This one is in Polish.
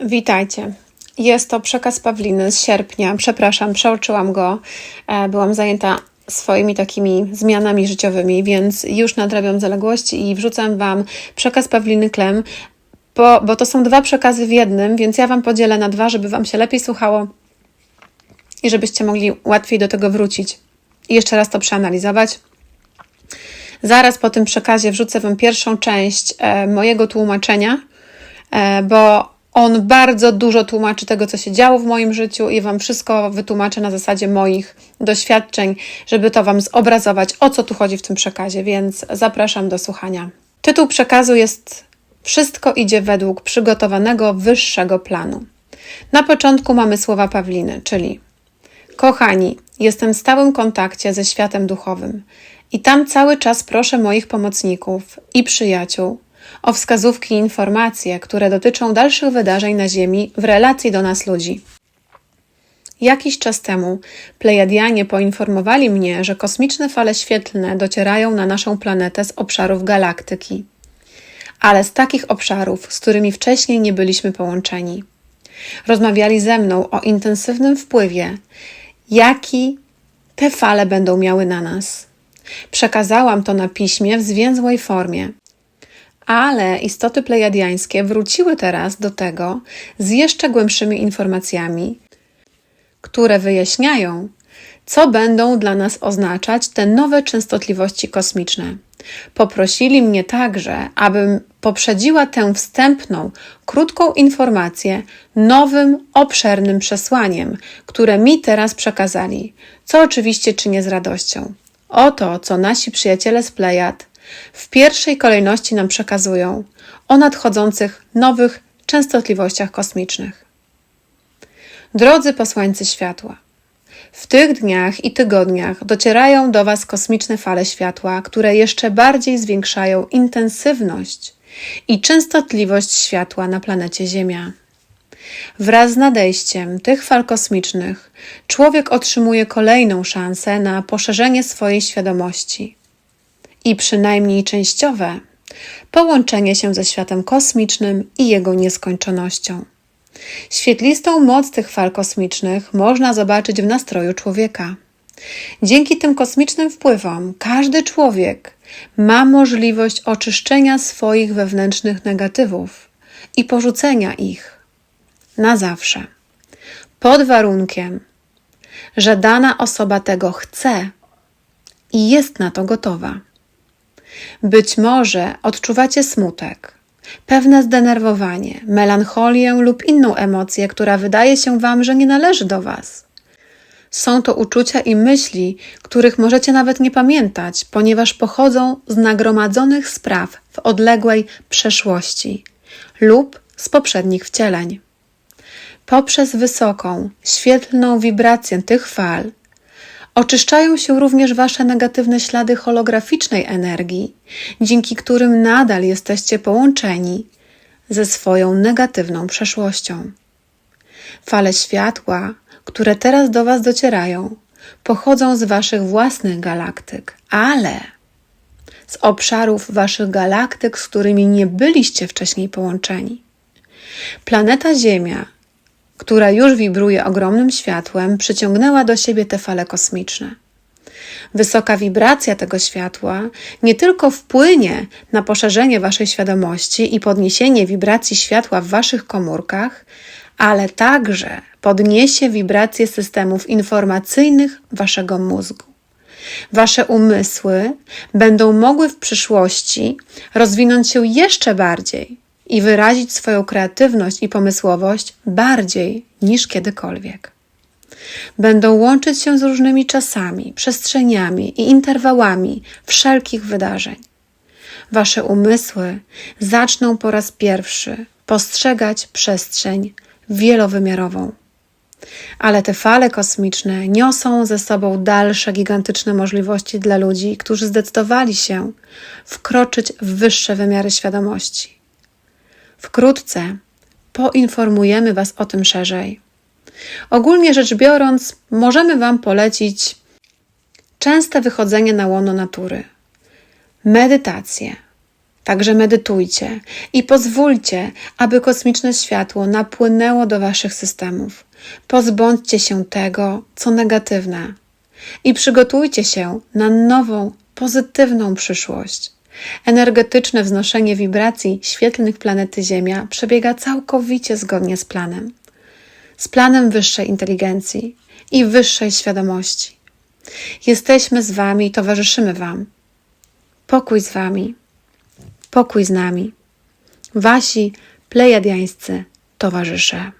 Witajcie. Jest to przekaz Pawliny z sierpnia. Przepraszam, przeoczyłam go. E, Byłam zajęta swoimi takimi zmianami życiowymi, więc już nadrabiam zaległości i wrzucam Wam przekaz Pawliny Klem, bo, bo to są dwa przekazy w jednym, więc ja Wam podzielę na dwa, żeby Wam się lepiej słuchało i żebyście mogli łatwiej do tego wrócić i jeszcze raz to przeanalizować. Zaraz po tym przekazie wrzucę Wam pierwszą część e, mojego tłumaczenia, e, bo on bardzo dużo tłumaczy tego, co się działo w moim życiu i Wam wszystko wytłumaczę na zasadzie moich doświadczeń, żeby to Wam zobrazować, o co tu chodzi w tym przekazie, więc zapraszam do słuchania. Tytuł przekazu jest Wszystko idzie według przygotowanego wyższego planu. Na początku mamy słowa Pawliny, czyli Kochani, jestem w stałym kontakcie ze światem duchowym i tam cały czas proszę moich pomocników i przyjaciół o wskazówki i informacje, które dotyczą dalszych wydarzeń na Ziemi w relacji do nas ludzi. Jakiś czas temu Plejadianie poinformowali mnie, że kosmiczne fale świetlne docierają na naszą planetę z obszarów galaktyki, ale z takich obszarów, z którymi wcześniej nie byliśmy połączeni. Rozmawiali ze mną o intensywnym wpływie, jaki te fale będą miały na nas. Przekazałam to na piśmie w zwięzłej formie, ale istoty plejadiańskie wróciły teraz do tego z jeszcze głębszymi informacjami, które wyjaśniają, co będą dla nas oznaczać te nowe częstotliwości kosmiczne. Poprosili mnie także, abym poprzedziła tę wstępną, krótką informację nowym, obszernym przesłaniem, które mi teraz przekazali, co oczywiście czynię z radością. Oto, co nasi przyjaciele z Plejad w pierwszej kolejności nam przekazują o nadchodzących nowych częstotliwościach kosmicznych. Drodzy posłańcy światła, w tych dniach i tygodniach docierają do Was kosmiczne fale światła, które jeszcze bardziej zwiększają intensywność i częstotliwość światła na planecie Ziemia. Wraz z nadejściem tych fal kosmicznych, człowiek otrzymuje kolejną szansę na poszerzenie swojej świadomości i przynajmniej częściowe połączenie się ze światem kosmicznym i jego nieskończonością. Świetlistą moc tych fal kosmicznych można zobaczyć w nastroju człowieka. Dzięki tym kosmicznym wpływom każdy człowiek ma możliwość oczyszczenia swoich wewnętrznych negatywów i porzucenia ich na zawsze. Pod warunkiem, że dana osoba tego chce i jest na to gotowa. Być może odczuwacie smutek, pewne zdenerwowanie, melancholię lub inną emocję, która wydaje się Wam, że nie należy do Was. Są to uczucia i myśli, których możecie nawet nie pamiętać, ponieważ pochodzą z nagromadzonych spraw w odległej przeszłości lub z poprzednich wcieleń. Poprzez wysoką, świetlną wibrację tych fal Oczyszczają się również Wasze negatywne ślady holograficznej energii, dzięki którym nadal jesteście połączeni ze swoją negatywną przeszłością. Fale światła, które teraz do Was docierają, pochodzą z Waszych własnych galaktyk, ale z obszarów Waszych galaktyk, z którymi nie byliście wcześniej połączeni. Planeta Ziemia która już wibruje ogromnym światłem, przyciągnęła do siebie te fale kosmiczne. Wysoka wibracja tego światła nie tylko wpłynie na poszerzenie Waszej świadomości i podniesienie wibracji światła w Waszych komórkach, ale także podniesie wibracje systemów informacyjnych Waszego mózgu. Wasze umysły będą mogły w przyszłości rozwinąć się jeszcze bardziej, i wyrazić swoją kreatywność i pomysłowość bardziej niż kiedykolwiek. Będą łączyć się z różnymi czasami, przestrzeniami i interwałami wszelkich wydarzeń. Wasze umysły zaczną po raz pierwszy postrzegać przestrzeń wielowymiarową. Ale te fale kosmiczne niosą ze sobą dalsze gigantyczne możliwości dla ludzi, którzy zdecydowali się wkroczyć w wyższe wymiary świadomości. Wkrótce poinformujemy Was o tym szerzej. Ogólnie rzecz biorąc, możemy Wam polecić częste wychodzenie na łono natury, medytację, Także medytujcie i pozwólcie, aby kosmiczne światło napłynęło do waszych systemów. Pozbądźcie się tego, co negatywne i przygotujcie się na nową, pozytywną przyszłość. Energetyczne wznoszenie wibracji świetlnych planety Ziemia przebiega całkowicie zgodnie z planem. Z planem wyższej inteligencji i wyższej świadomości. Jesteśmy z Wami i towarzyszymy Wam. Pokój z Wami, pokój z nami. Wasi plejadiańscy towarzysze.